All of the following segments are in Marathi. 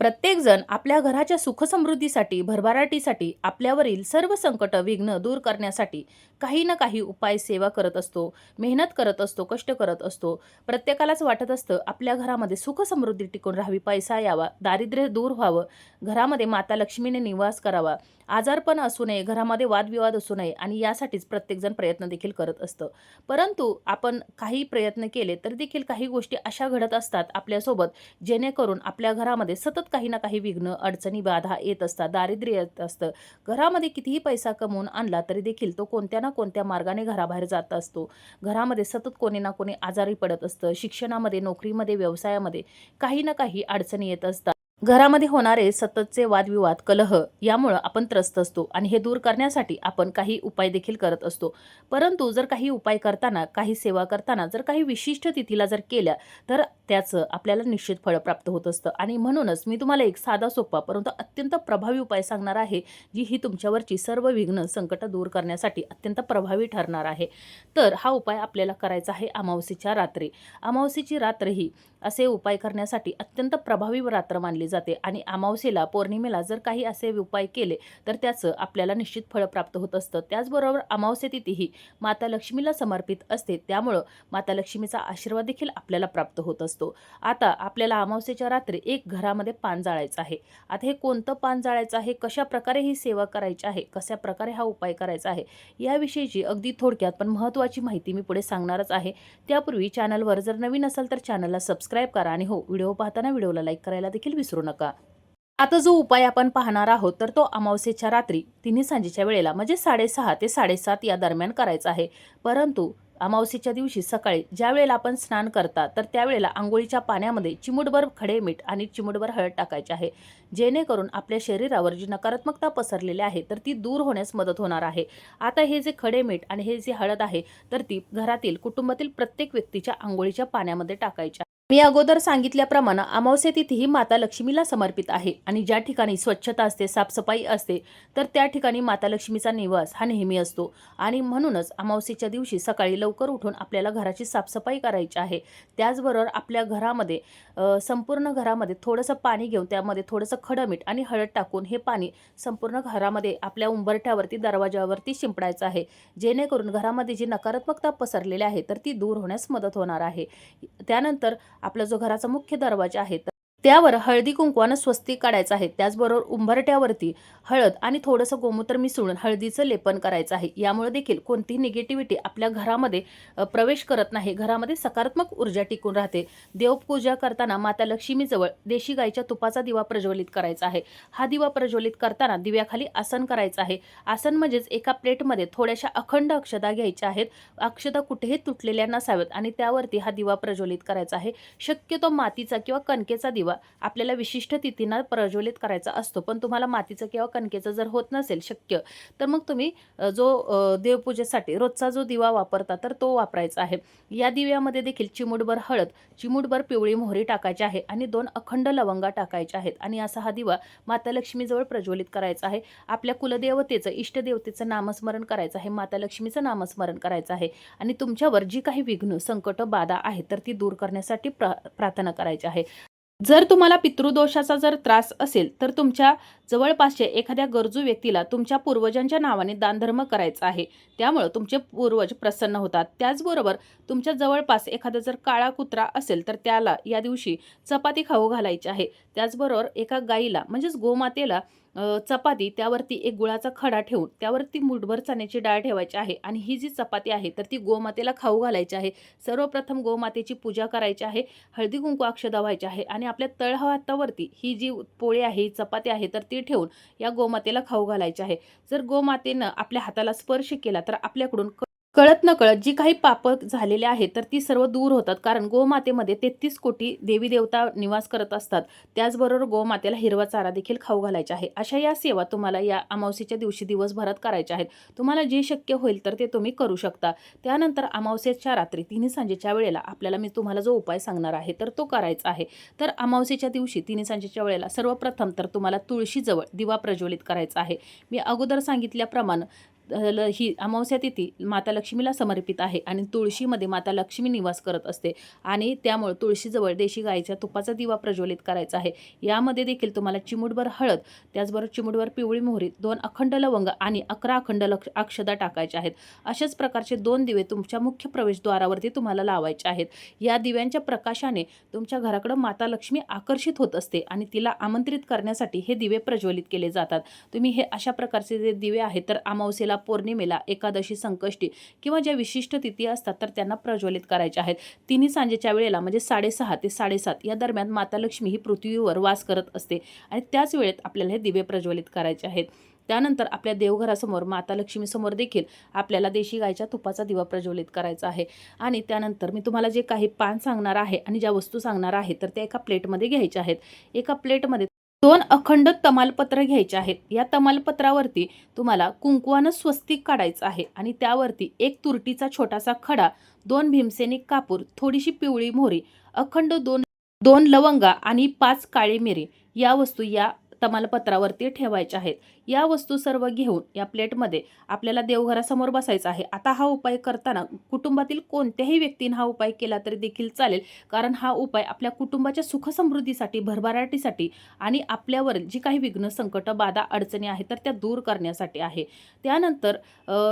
प्रत्येकजण आपल्या घराच्या सुखसमृद्धीसाठी भरभराटीसाठी आपल्यावरील सर्व संकट विघ्न दूर करण्यासाठी काही ना काही उपाय सेवा करत असतो मेहनत करत असतो कष्ट करत असतो. प्रत्येकालाच वाटत असतं आपल्या घरामध्ये सुखसमृद्धी टिकून राहावी पैसा यावा दारिद्र्य दूर व्हावं घरामध्ये माता लक्ष्मीने निवास करावा. आजारपण असू नये घरामध्ये वादविवाद असू नये आणि यासाठीच प्रत्येकजण प्रयत्न देखील करत असतं. परंतु आपण काही प्रयत्न केले तर देखील काही गोष्टी अशा घडत असतात आपल्यासोबत जेणेकरून आपल्या घरामध्ये सतत काही ना काही विघ्न अडचणी बाधा येत असतात दारिद्र्य येत असतं. घरामध्ये कितीही पैसा कमवून आणला तरी देखील तो कोणत्या ना कोणत्या मार्गाने घराबाहेर जात असतो. घरामध्ये सतत कोणी ना कोणी आजारी पडत असतं. शिक्षणामध्ये नोकरीमध्ये व्यवसायामध्ये काही ना काही अडचणी येत असतात. घरामध्ये होणारे सततचे वादविवाद कलह यामुळं आपण त्रस्त असतो आणि हे दूर करण्यासाठी आपण काही उपाय देखील करत असतो. परंतु जर काही उपाय करताना काही सेवा करताना जर काही विशिष्ट तिथीला जर केल्या तर त्याचं आपल्याला निश्चित फळ प्राप्त होत असतं. आणि म्हणूनच मी तुम्हाला एक साधा सोपा परंतु अत्यंत प्रभावी उपाय सांगणार आहे जी ही तुमच्यावरची सर्व विघ्न संकट दूर करण्यासाठी अत्यंत प्रभावी ठरणार आहे. तर हा उपाय आपल्याला करायचा आहे अमावसीच्या रात्री. अमावसीची रात्र ही असे उपाय करण्यासाठी अत्यंत प्रभावी रात्र मानली जाते. आणि अमावस्येला पौर्णिमेला जर काही असे उपाय केले तर त्याचं आपल्याला निश्चित फळ प्राप्त होत असतं. त्याचबरोबर अमावस्ये तिथी ही माता लक्ष्मीला समर्पित असते. त्यामुळं माता लक्ष्मीचा आशीर्वाद देखील आपल्याला प्राप्त होत असतो. आता आपल्याला अमावस्येच्या रात्री एक घरामध्ये पान जाळायचं आहे. आता हे कोणतं पान जाळायचं आहे? कशा प्रकारे ही सेवा करायची आहे? कशा प्रकारे हा उपाय करायचा आहे? याविषयीची अगदी थोडक्यात पण महत्त्वाची माहिती मी पुढे सांगणारच आहे. त्यापूर्वी चॅनलवर जर नवीन असाल तर चॅनलला सबस्क्राईब करा. आणि हो व्हिडिओ पाहताना व्हिडिओला लाईक करायला देखील विसरू नका. आता जो उपाय आपण पाहणार आहोत तर तो अमावस्येच्या रात्री तिन्ही सांजेच्या वेळेला म्हणजे साडेसहा ते साडेसात या दरम्यान करायचा आहे. परंतु अमावस्येच्या दिवशी सकाळी ज्या वेळेला आपण स्नान करता तर त्यावेळेला आंघोळीच्या पाण्यामध्ये चिमूटभर खडे मीठ आणि चिमूटभर हळद टाकायचे आहे. जेणेकरून आपल्या शरीरावर जी नकारात्मकता पसरलेली आहे तर ती दूर होण्यास मदत होणार आहे. आता हे जे खडे मीठ आणि हे जे हळद आहे तर ती घरातील कुटुंबातील प्रत्येक व्यक्तीच्या आंघोळीच्या पाण्यामध्ये टाकायची मी अगोदर सांगितल्याप्रमाणे अमावस्या तिथी ही माता लक्ष्मीला समर्पित आहे आणि ज्या ठिकाणी स्वच्छता असते साफसफाई असते तर त्या ठिकाणी माता लक्ष्मीचा निवास हा नेहमी असतो. आणि म्हणूनच अमावस्येच्या दिवशी सकाळी लवकर उठून आपल्याला घराची साफसफाई करायची आहे. त्याचबरोबर आपल्या घरामध्ये संपूर्ण घरामध्ये थोडंसं पाणी घेऊन त्यामध्ये थोडंसं खडं मीठ आणि हळद टाकून हे पाणी संपूर्ण घरामध्ये आपल्या उंबरठ्यावरती दरवाजावरती शिंपडायचं आहे. जेणेकरून घरामध्ये जी नकारात्मकता पसरलेली आहे तर ती दूर होण्यास मदत होणार आहे. त्यानंतर आपला जो घराचा मुख्य दरवाजा आहे तर त्यावर हळदी कुंकवानं स्वस्तिक काढायचं आहे. त्याचबरोबर उंबरट्यावरती हळद आणि थोडंसं गोमूत्र मिसळून हळदीचं लेपन करायचं आहे. यामुळे देखील कोणतीही निगेटिव्हिटी आपल्या घरामध्ये प्रवेश करत नाही. घरामध्ये सकारात्मक ऊर्जा टिकून राहते. देवपूजा करताना माता लक्ष्मीजवळ देशी गाईच्या तुपाचा दिवा प्रज्वलित करायचा आहे. हा दिवा प्रज्वलित करताना दिव्याखाली आसन करायचं आहे. आसन म्हणजेच एका प्लेटमध्ये थोड्याशा अखंड अक्षदा घ्यायच्या आहेत. अक्षदा कुठेही तुटलेल्या नसाव्यात आणि त्यावरती हा दिवा प्रज्वलित करायचा आहे. शक्यतो मातीचा किंवा कणकेचा दिवा आपल्याला विशिष्ट तिथींना प्रज्वलित करायचा असतो. पण तुम्हाला मातीचं किंवा कणकेचं जर होत नसेल शक्य तर मग तुम्ही जो देवपूजेसाठी रोजचा जो दिवा वापरता तर तो वापरायचा आहे. या दिव्यामध्ये देखील चिमूटभर हळद चिमूटभर पिवळी मोहरी टाकायची आहे आणि दोन अखंड लवंगा टाकायच्या आहेत आणि असा हा दिवा माता लक्ष्मीजवळ प्रज्वलित करायचा आहे. आपल्या कुलदेवतेचं इष्टदेवतेचं नामस्मरण करायचं आहे माता लक्ष्मीचं नामस्मरण करायचं आहे आणि तुमच्यावर जी काही विघ्न संकट बाधा आहे तर ती दूर करण्यासाठी प्रा प्रार्थना करायची आहे. जर तुम्हाला पितृदोषाचा जर त्रास असेल तर तुमच्या जवळपासच्या एखाद्या गरजू व्यक्तीला तुमच्या पूर्वजांच्या नावाने दानधर्म करायचा आहे. त्यामुळं तुमचे पूर्वज प्रसन्न होतात. त्याचबरोबर तुमच्या जवळपास एखादा जर काळा कुत्रा असेल तर त्याला या दिवशी चपाती खाऊ घालायची आहे. त्याचबरोबर एका गाईला म्हणजेच गोमातेला चपाती त्यावरती एक गुळाचा खडा ठेवून त्यावरती मुठभर चण्याची डाळ ठेवायची आहे आणि ही जी चपाती आहे तर ती गोमातेला खाऊ घालायची आहे. सर्वप्रथम गोमातेची पूजा करायची आहे हळदी कुंकू अक्षदा व्हायची आहे आणि आपल्या तळहातावरती ही जी पोळी आहे ही चपाती आहे तर ती ठेवून या गोमातेला खाऊ घालायची आहे. जर गोमातेनं आपल्या हाताला स्पर्श केला तर आपल्याकडून कळत न कळत जी काही पाप झालेली आहेत तर ती सर्व दूर होतात. कारण गोमातेमध्ये तेहतीस कोटी देवी देवता निवास करत असतात. त्याचबरोबर गोमातेला हिरवा चारा देखील खाऊ घालायचा आहे. अशा या सेवा तुम्हाला या अमावस्येच्या दिवशी दिवसभरात करायच्या आहेत. तुम्हाला जे शक्य होईल तर ते तुम्ही करू शकता. त्यानंतर अमावस्येच्या रात्री तिन्ही सांजेच्या वेळेला आपल्याला मी तुम्हाला जो उपाय सांगणार आहे तर तो करायचा आहे. तर अमावस्येच्या दिवशी तिन्ही सांजेच्या वेळेला सर्वप्रथम तर तुम्हाला तुळशीजवळ दिवा प्रज्वलित करायचा आहे. मी अगोदर सांगितल्याप्रमाणे ही अमावस्या तिथी माता लक्ष्मीला समर्पित आहे आणि तुळशीमध्ये माता लक्ष्मी निवास करत असते. आणि त्यामुळे तुळशीजवळ देशी गाईच्या तुपाचा दिवा प्रज्वलित करायचा आहे. यामध्ये देखील तुम्हाला चिमूटभर हळद त्याचबरोबर चिमूटभर पिवळी मोहरी दोन अखंड लवंग आणि अकरा अखंड लक्ष अक्षदा टाकायच्या आहेत. अशाच प्रकारचे दोन दिवे तुमच्या मुख्य प्रवेशद्वारावरती तुम्हाला लावायचे आहेत. या दिव्यांच्या प्रकाशाने तुमच्या घराकडं माता लक्ष्मी आकर्षित होत असते आणि तिला आमंत्रित करण्यासाठी हे दिवे प्रज्वलित केले जातात. तुम्ही हे अशा प्रकारचे जे दिवे आहेत तर अमावस्येला पौर्णिमेला एकादशी संकष्टी किंवा ज्या विशिष्ट तिथी असतात तर त्यांना प्रज्वलित करायच्या आहेत. तिन्ही सांजेच्या वेळेला म्हणजे साडेसहा ते साडेसात या दरम्यान माता लक्ष्मी ही पृथ्वीवर वास करत असते आणि त्याच वेळेत आपल्याला हे दिवे प्रज्वलित करायचे आहेत. त्यानंतर आपल्या देवघरासमोर माता लक्ष्मीसमोर देखील आपल्याला देशी गायच्या तुपाचा दिवा प्रज्वलित करायचा आहे. आणि त्यानंतर मी तुम्हाला जे काही पान सांगणार आहे आणि ज्या वस्तू सांगणार आहे तर त्या एका प्लेटमध्ये घ्यायच्या आहेत. एका प्लेटमध्ये दोन अखंड तमालपत्र घ्यायचे आहेत. या तमालपत्रावरती तुम्हाला कुंकवानं स्वस्तिक काढायचं आहे आणि त्यावरती एक तुरटीचा छोटासा खडा दोन भीमसेनी कापूर थोडीशी पिवळी मोहरी अखंड दोन दोन लवंगा आणि पाच काळी मिरी या वस्तू या तमालपत्रावरती ठेवायच्या आहेत. या वस्तू सर्व घेऊन या प्लेटमध्ये आपल्याला देवघरासमोर बसायचं आहे. आता हा उपाय करताना कुटुंबातील कोणत्याही व्यक्तीनं हा उपाय केला तरी देखील चालेल. कारण हा उपाय आपल्या कुटुंबाच्या सुखसमृद्धीसाठी भरभराटीसाठी आणि आपल्यावर जी काही विघ्न संकट बाधा अडचणी आहेत तर त्या दूर करण्यासाठी आहे. त्यानंतर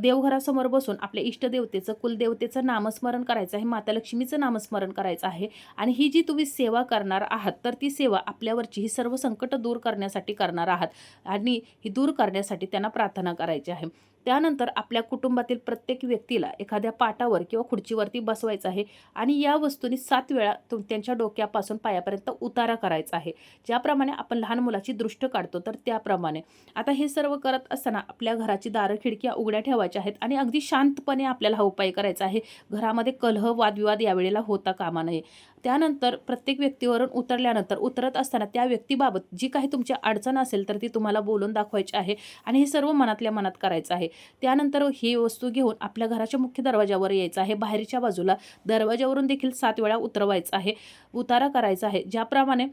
देवघरासमोर बसून आपल्या इष्टदेवतेचं कुलदेवतेचं नामस्मरण करायचं आहे. माता लक्ष्मीचं नामस्मरण करायचं आहे. आणि ही जी तुम्ही सेवा करणार आहात तर ती सेवा आपल्यावरची ही सर्व संकट दूर करण्यासाठी करणार आहात आणि ही दूर करण्यासाठी त्यांना प्रार्थना करायची आहे. त्यानंतर आपल्या कुटुंबातील प्रत्येक व्यक्तीला एखाद्या पाटावर किंवा खुर्चीवरती बसवायचं आहे आणि या वस्तूंनी सात वेळा तुम त्यांच्या डोक्यापासून पायापर्यंत उतारा करायचा आहे. ज्याप्रमाणे आपण लहान मुलाची दृष्ट काढतो तर त्याप्रमाणे. आता हे सर्व करत असताना आपल्या घराची दारं खिडक्या उघड्या ठेवायच्या आहेत आणि अगदी शांतपणे आपल्याला हा उपाय करायचा आहे. घरामध्ये कलह वादविवाद यावेळेला होता कामा नये. त्यानंतर प्रत्येक व्यक्तीवरून उतरल्यानंतर उतरत असताना त्या व्यक्तीबाबत जी काही तुमची अडचण असेल तर ती तुम्हाला बोलून दाखवायची आहे आणि हे सर्व मनातल्या मनात करायचं आहे. त्यानंतर ही वस्तू घेऊन आपल्या घराच्या मुख्य दरवाजावर यायचं आहे. बाहेरच्या बाजूला दरवाजावरून देखील सात वेळा उतरवायचं आहे. उतारा करायचा आहे. ज्याप्रमाणे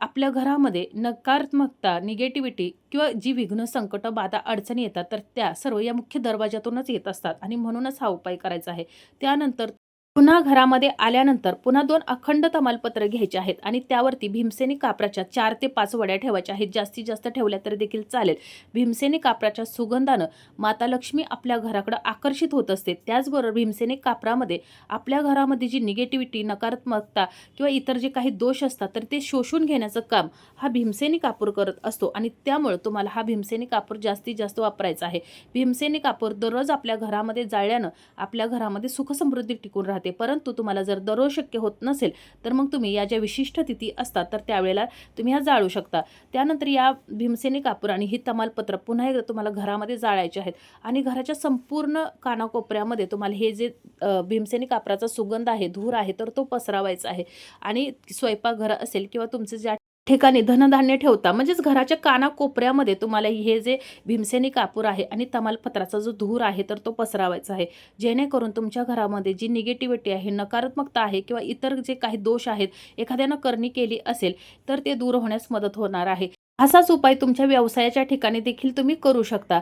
आपल्या घरामध्ये नकारात्मकता निगेटिव्हिटी किंवा जी विघ्न संकट बाधा अडचणी येतात तर त्या सर्व या मुख्य दरवाजातूनच येत असतात. आणि म्हणूनच हा उपाय करायचा आहे. त्यानंतर पुन्हा घरामध्ये आल्यानंतर पुन्हा दोन अखंड तमालपत्र घ्यायचे आहेत आणि त्यावरती भीमसेनी कापराच्या चार ते पाच वड्या ठेवायच्या आहेत. जास्तीत जास्त ठेवल्या तरी देखील चालेल. भीमसेनी कापराच्या सुगंधानं माता लक्ष्मी आपल्या घराकडं आकर्षित होत असते. त्याचबरोबर भीमसेनी कापरामध्ये आपल्या घरामध्ये जी निगेटिव्हिटी नकारात्मकता किंवा इतर जे काही दोष असतात तर ते शोषून घेण्याचं काम हा भीमसेनी कापूर करत असतो आणि त्यामुळे तुम्हाला हा भीमसेनी कापूर जास्तीत जास्त वापरायचा आहे. भीमसेनी कापूर दररोज आपल्या घरामध्ये जाळल्यानं आपल्या घरामध्ये सुखसमृद्धी टिकून राहते. परंतु तुम्हाला जर दररोज शक्य होत नसेल तर मग तुम्ही या ज्या विशिष्ट तिथी असतात तर त्यावेळेला तुम्ही ह्या जाळू शकता. त्यानंतर या भीमसेनी कापूर आणि ही तमालपत्र पुन्हा एकदा तुम्हाला घरामध्ये जाळायचे आहेत. आणि घराच्या संपूर्ण कानाकोपऱ्यामध्ये तुम्हाला हे जे भीमसेनी कापराचा सुगंध आहे धूर आहे तर तो पसरावायचा आहे. आणि स्वयंपाकघर असेल किंवा तुमचे ज्या ठिकाणी धनधान्य ठेवता म्हणजेच घराच्या कानाकोपऱ्यामध्ये तुम्हाला हे जे भीमसेनी कापूर आहे आणि तमालपत्राचा जो धूर आहे तर तो पसरावायचा आहे. जेणेकरून तुमच्या घरामध्ये जी निगेटिव्हिटी आहे नकारात्मकता आहे किंवा इतर जे काही दोष आहेत एखाद्यानं करणी केली असेल तर ते दूर होण्यास मदत होणार आहे. असाच उपाय तुमच्या व्यवसायाच्या ठिकाणी देखील तुम्ही करू शकता.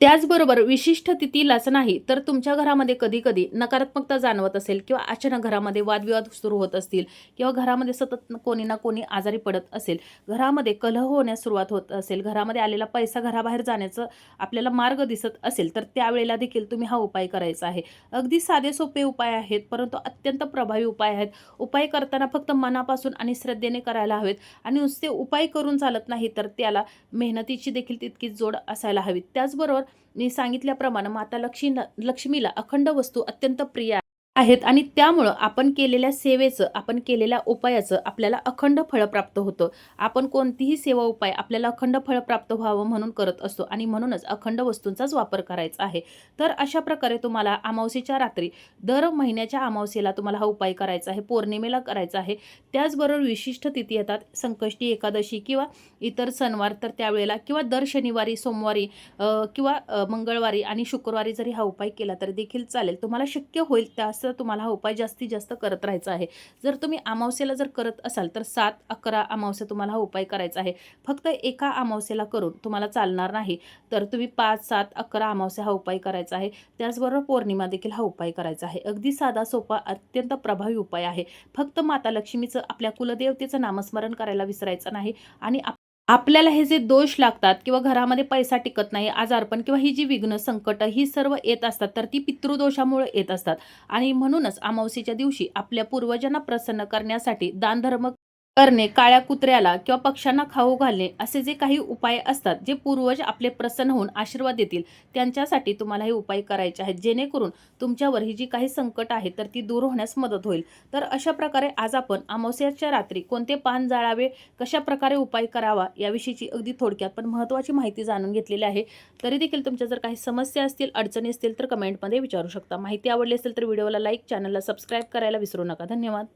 त्याचबरोबर विशिष्ट तिथीलाच नाही तर तुमच्या घरामध्ये कधी कधी नकारात्मकता जाणवत असेल किंवा अचानक घरामध्ये वादविवाद सुरू होत असतील किंवा घरामध्ये सतत कोणी ना कोणी आजारी पडत असेल घरामध्ये कलह होण्यास सुरुवात होत असेल घरामध्ये आलेला पैसा घराबाहेर जाण्याचं आपल्याला मार्ग दिसत असेल तर त्यावेळेला देखील तुम्ही हा उपाय करायचा आहे. अगदी साधे सोपे उपाय आहेत परंतु अत्यंत प्रभावी उपाय आहेत. उपाय करताना फक्त मनापासून आणि श्रद्धेने करायला हवेत आणि नुसते उपाय करून चालत नाही तर त्याला मेहनतीची देखील तितकीच जोड असायला हवी. त्याचबरोबर मी सांगितल्याप्रमाणे माता लक्ष्मी लक्ष्मीला अखंड वस्तू अत्यंत प्रिय आहेत. आणि त्यामुळं आपण केलेल्या सेवेचं आपण केलेल्या उपायाचं आपल्याला अखंड फळ प्राप्त होतं. आपण कोणतीही सेवा उपाय आपल्याला अखंड फळ प्राप्त व्हावं म्हणून करत असतो आणि म्हणूनच अखंड वस्तूंचाच वापर करायचा आहे. तर अशा प्रकारे तुम्हाला अमावसेच्या रात्री दर महिन्याच्या अमावसेला तुम्हाला हा उपाय करायचा आहे. पौर्णिमेला करायचा आहे. त्याचबरोबर विशिष्ट तिथी येतात. संकष्टी एकादशी किंवा इतर सणवार तर त्यावेळेला किंवा दर शनिवारी सोमवारी किंवा मंगळवारी आणि शुक्रवारी जरी हा उपाय केला तरी देखील चालेल. तुम्हाला शक्य होईल त्या अमावस्येचा तुम्हाला हा उपाय जास्तीत जास्त करत राहायचा आहे. जर तुम्ही अमावस्येला जर करत असाल तर सात अकरा अमावस्या तुम्हाला हा उपाय करायचा आहे. फक्त एका अमावस्येला करून तुम्हाला चालणार नाही तर तुम्ही पाच सात अकरा अमावस्या हा उपाय करायचा आहे. त्याचबरोबर पौर्णिमा देखील हा उपाय करायचा आहे. अगदी साधा सोपा अत्यंत प्रभावी उपाय आहे. फक्त माता लक्ष्मीचं आपल्या कुलदेवतेचं नामस्मरण करायला विसरायचं नाही आणि आपल्याला हे जे दोष लागतात किंवा घरामध्ये पैसा टिकत नाही आजारपण किंवा ही जी विघ्न संकट ही सर्व येत असतात तर ती पितृदोषामुळे येत असतात. आणि म्हणूनच अमावस्येच्या दिवशी आपल्या पूर्वजांना प्रसन्न करण्यासाठी दानधर्म करणे काळ्या कुत्र्याला किंवा पक्ष्यांना खाऊ घालणे असे जे काही उपाय असतात जे पूर्वज आपले प्रसन्न होऊन आशीर्वाद देतील त्यांच्यासाठी तुम्हाला हे उपाय करायचे आहेत. जेणेकरून तुमच्यावर ही जी काही संकट आहे तर ती दूर होण्यास मदत होईल. तर अशा प्रकारे आज आपण अमावस्याच्या रात्री कोणते पान जाळावे कशा प्रकारे उपाय करावा याविषयीची अगदी थोडक्यात पण महत्त्वाची माहिती जाणून घेतलेली आहे. तरी देखील तुमच्या जर काही समस्या असतील अडचणी असतील तर कमेंटमध्ये विचारू शकता. माहिती आवडली असेल तर व्हिडिओला लाईक चॅनलला सबस्क्राईब करायला विसरू नका. धन्यवाद.